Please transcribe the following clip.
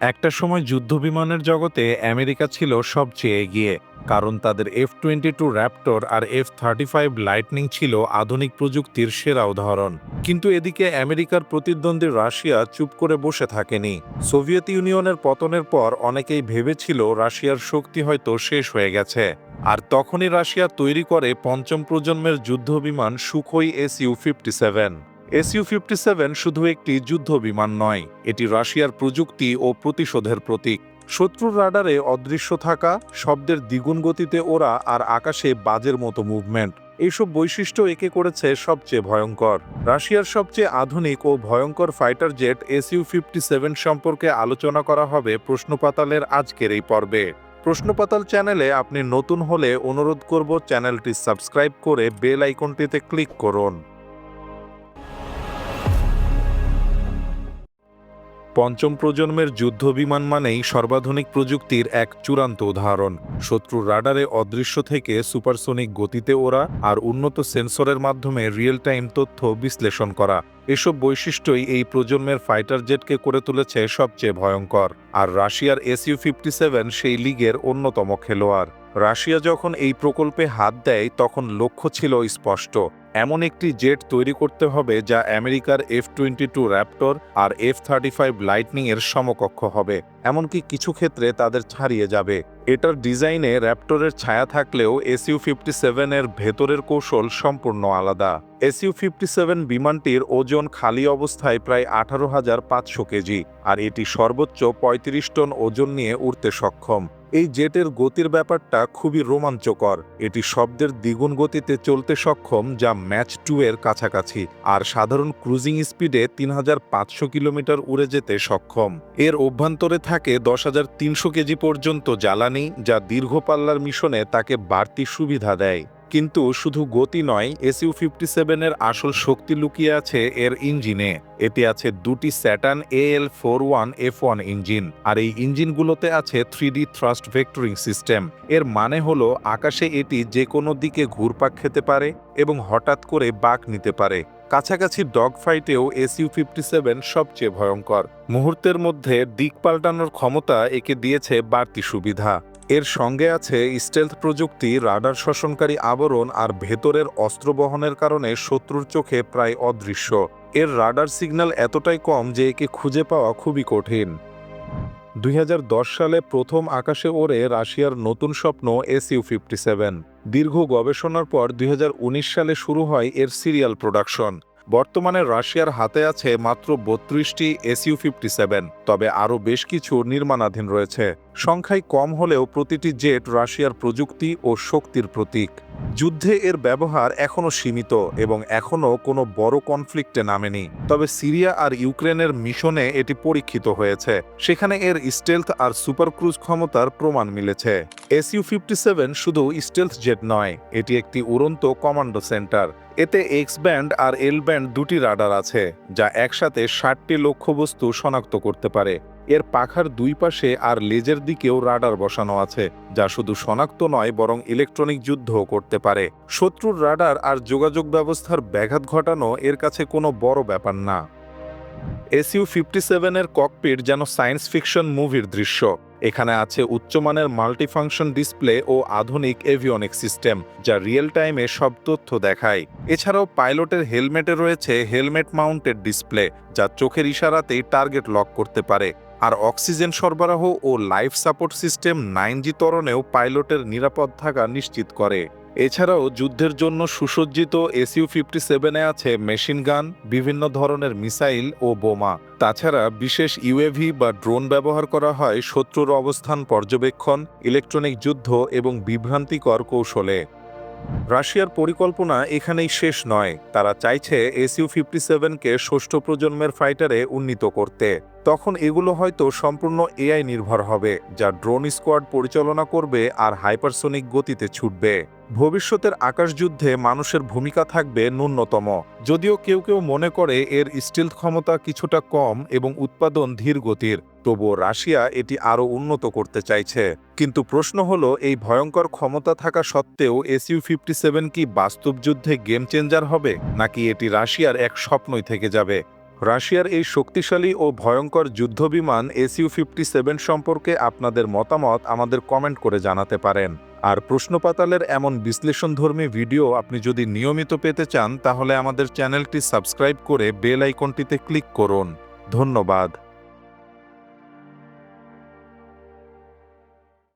একটা সময় যুদ্ধবিমানের জগতে আমেরিকা ছিল সবচেয়ে এগিয়ে, কারণ তাদের এফ টোয়েন্টি টু র্যাপটর আর এফ থার্টি ফাইভ লাইটনিং ছিল আধুনিক প্রযুক্তির সেরা উদাহরণ। কিন্তু এদিকে আমেরিকার প্রতিদ্বন্দ্বী রাশিয়া চুপ করে বসে থাকেনি। সোভিয়েত ইউনিয়নের পতনের পর অনেকেই ভেবেছিল রাশিয়ার শক্তি হয়তো শেষ হয়ে গেছে। আর তখনই রাশিয়া তৈরি করে পঞ্চম প্রজন্মের যুদ্ধবিমান Sukhoi S U fifty seven SU fifty seven শুধু একটি যুদ্ধ বিমান নয়, এটি রাশিয়ার প্রযুক্তি ও প্রতিশোধের প্রতীক। শত্রুর রাডারে অদৃশ্য থাকা, শব্দের দ্বিগুণ গতিতে ওরা আর আকাশে বাজের মতো মুভমেন্ট। এইসব বৈশিষ্ট্য একে করেছে সবচেয়ে ভয়ঙ্কর। রাশিয়ার সবচেয়ে আধুনিক ও ভয়ঙ্কর fighter jet SU fifty seven সম্পর্কে আলোচনা করা হবে প্রশ্নপাতালের আজকের এই পর্বে। প্রশ্নপাতাল চ্যানেলে আপনি নতুন হলে অনুরোধ করব চ্যানেলটি সাবস্ক্রাইব করে বেল আইকনটিতে ক্লিক করুন। পঞ্চম প্রজন্মের যুদ্ধ বিমান মানেই সর্বাধুনিক প্রযুক্তির এক চূড়ান্ত উদাহরণ। শত্রুর রাডারে অদৃশ্য থেকে সুপারসোনিক গতিতে ওরা আর উন্নত সেন্সরের মাধ্যমে রিয়েল টাইম তথ্য বিশ্লেষণ করা। এসব বৈশিষ্ট্যই এই প্রজন্মের ফাইটার জেটকে করে তুলেছে সবচেয়ে ভয়ঙ্কর। আর রাশিয়ার এসইউ ফিফটি সেভেন সেই লিগের অন্যতম খেলোয়াড়। রাশিয়া যখন এই প্রকল্পে হাত দেয়, তখন লক্ষ্য ছিল স্পষ্ট। এমন একটি জেট তৈরি করতে হবে যা আমেরিকার এফ টোয়েন্টি টু র্যাপটর আর এফ থার্টি ফাইভ লাইটনিং এর সমকক্ষ হবে। এমনকি কিছু ক্ষেত্রে তাদের ছাড়িয়ে যাবে। এটার ডিজাইনে র্যাপটরের ছায়া থাকলেও এসইউ ফিফটি সেভেনের ভেতরের কৌশল সম্পূর্ণ আলাদা। এসইউ ফিফটি সেভেন বিমানটির ওজন খালি অবস্থায় প্রায় আঠারো হাজার পাঁচশো কেজি, আর এটি সর্বোচ্চ পঁয়ত্রিশ টন ওজন নিয়ে উড়তে সক্ষম। এই জেটের গতির ব্যাপারটা খুবই রোমাঞ্চকর। এটি শব্দের দ্বিগুণ গতিতে চলতে সক্ষম, যা ম্যাচ টু এর কাছাকাছি, আর সাধারণ ক্রুজিং স্পিডে তিন হাজার পাঁচশো কিলোমিটার উড়ে যেতে সক্ষম। এর অভ্যন্তরে থাকে দশ হাজার তিনশো কেজি পর্যন্ত জ্বালানি, যা দীর্ঘ পাল্লার মিশনে তাকে বাড়তি সুবিধা দেয়। কিন্তু শুধু গতি নয় এসইউ ফিফটি সেভেনের আসল শক্তি লুকিয়ে আছে এর ইঞ্জিনে। এতে আছে দুটি Saturn AL four one F one engine, আর এই ইঞ্জিনগুলোতে আছে three D thrust vectoring system. এর মানে হলো, আকাশে এটি যে কোনো দিকে ঘুরপাক খেতে পারে এবং হঠাৎ করে বাঁক নিতে পারে। কাছাকাছি ডগ ফাইটেও এসইউ ফিফটি সেভেন সবচেয়ে ভয়ঙ্কর। মুহূর্তের মধ্যে দিক পাল্টানোর ক্ষমতা একে দিয়েছে বাড়তি সুবিধা। এর সঙ্গে আছে স্টেলথ প্রযুক্তি, রাডার শোষণকারী আবরণ আর ভেতরের অস্ত্র বহনের কারণে শত্রুর চোখে প্রায় অদৃশ্য। এর রাডার সিগন্যাল এতটাই কম যে একে খুঁজে পাওয়া খুবই কঠিন। দুই হাজার দশ সালে প্রথম আকাশে ওড়ে রাশিয়ার নতুন স্বপ্ন এসইউ ফিফটি সেভেন। দীর্ঘ গবেষণার পর দুই হাজার উনিশ সালে শুরু হয় এর সিরিয়াল প্রোডাকশন। বর্তমানে রাশিয়ার হাতে আছে মাত্র বত্রিশটি এসইউ ফিফটি সেভেন, তবে আরও বেশ কিছু নির্মাণাধীন রয়েছে। সংখ্যায় কম হলেও প্রতিটি জেট রাশিয়ার প্রযুক্তি ও শক্তির প্রতীক। যুদ্ধে এর ব্যবহার এখনও সীমিত এবং এখনও কোনো বড় কনফ্লিক্টে নামেনি। তবে সিরিয়া আর ইউক্রেনের মিশনে এটি পরীক্ষিত হয়েছে। সেখানে এর স্টেলথ আর সুপার ক্রুজ ক্ষমতার প্রমাণ মিলেছে। এসইউ ফিফটি সেভেন শুধু স্টেলথ জেট নয়, এটি একটি উড়ন্ত কমান্ডো সেন্টার। এতে এক্স ব্যান্ড আর এল ব্যান্ড দুটি রাডার আছে, যা একসাথে ষাটটি লক্ষ্যবস্তু শনাক্ত করতে পারে। এর পাখার দুই পাশে আর লেজের দিকেও রাডার বসানো আছে, যা শুধু শনাক্ত নয়, বরং ইলেকট্রনিক যুদ্ধও করতে পারে। শত্রুর রাডার আর যোগাযোগ ব্যবস্থার ব্যাঘাত ঘটানো এর কাছে কোনো বড় ব্যাপার না। এসইউ ফিফটি সেভেনের ককপিট যেন সায়েন্স ফিকশন মুভির দৃশ্য। এখানে আছে উচ্চমানের মাল্টিফাংশন ডিসপ্লে ও আধুনিক এভিওনিক সিস্টেম, যা রিয়েল টাইমে সব তথ্য দেখায়। এছাড়াও পাইলটের হেলমেটে রয়েছে হেলমেট মাউন্টেড ডিসপ্লে, যা চোখের ইশারাতেই টার্গেট লক করতে পারে। আর অক্সিজেন সরবরাহ ও life support system nine G ত্বরণেও পাইলটের নিরাপদ থাকা নিশ্চিত করে। এছাড়াও যুদ্ধের জন্য সুসজ্জিত এসইউ ফিফটি সেভেনে আছে মেশিন গান, বিভিন্ন ধরনের মিসাইল ও বোমা। তাছাড়া বিশেষ ইউএভি বা ড্রোন ব্যবহার করা হয় শত্রুর অবস্থান পর্যবেক্ষণ, ইলেকট্রনিক যুদ্ধ এবং বিভ্রান্তিকর কৌশলে। রাশিয়ার পরিকল্পনা এখানেই শেষ নয়। তারা চাইছে এসইউ ফিফটি সেভেনকে ষষ্ঠ প্রজন্মের ফাইটারে উন্নীত করতে। তখন এগুলো হয়তো সম্পূর্ণ এআই নির্ভর হবে, যা ড্রোন স্কোয়াড পরিচালনা করবে আর হাইপারসোনিক গতিতে ছুটবে। ভবিষ্যতের আকাশযুদ্ধে মানুষের ভূমিকা থাকবে ন্যূনতম। যদিও কেউ কেউ মনে করে এর স্টিলথ ক্ষমতা কিছুটা কম এবং উৎপাদন ধীর গতির, তবুও রাশিয়া এটি আরও উন্নত করতে চাইছে। কিন্তু প্রশ্ন হলো, এই ভয়ঙ্কর ক্ষমতা থাকা সত্ত্বেও এসইউ ফিফটি সেভেন কি বাস্তব যুদ্ধে গেম চেঞ্জার হবে, নাকি এটি রাশিয়ার এক স্বপ্নই থেকে যাবে? রাশিয়ার এই শক্তিশালী ও ভয়ঙ্কর যুদ্ধবিমান এসইউ ফিফটি সেভেন সম্পর্কে আপনাদের মতামত আমাদের কমেন্ট করে জানাতে পারেন। আর প্রশ্নপাতালের এমন বিশ্লেষণধর্মী ভিডিও আপনি যদি নিয়মিত পেতে চান, তাহলে আমাদের চ্যানেলটি সাবস্ক্রাইব করে বেল আইকনটিতে ক্লিক করুন। ধন্যবাদ।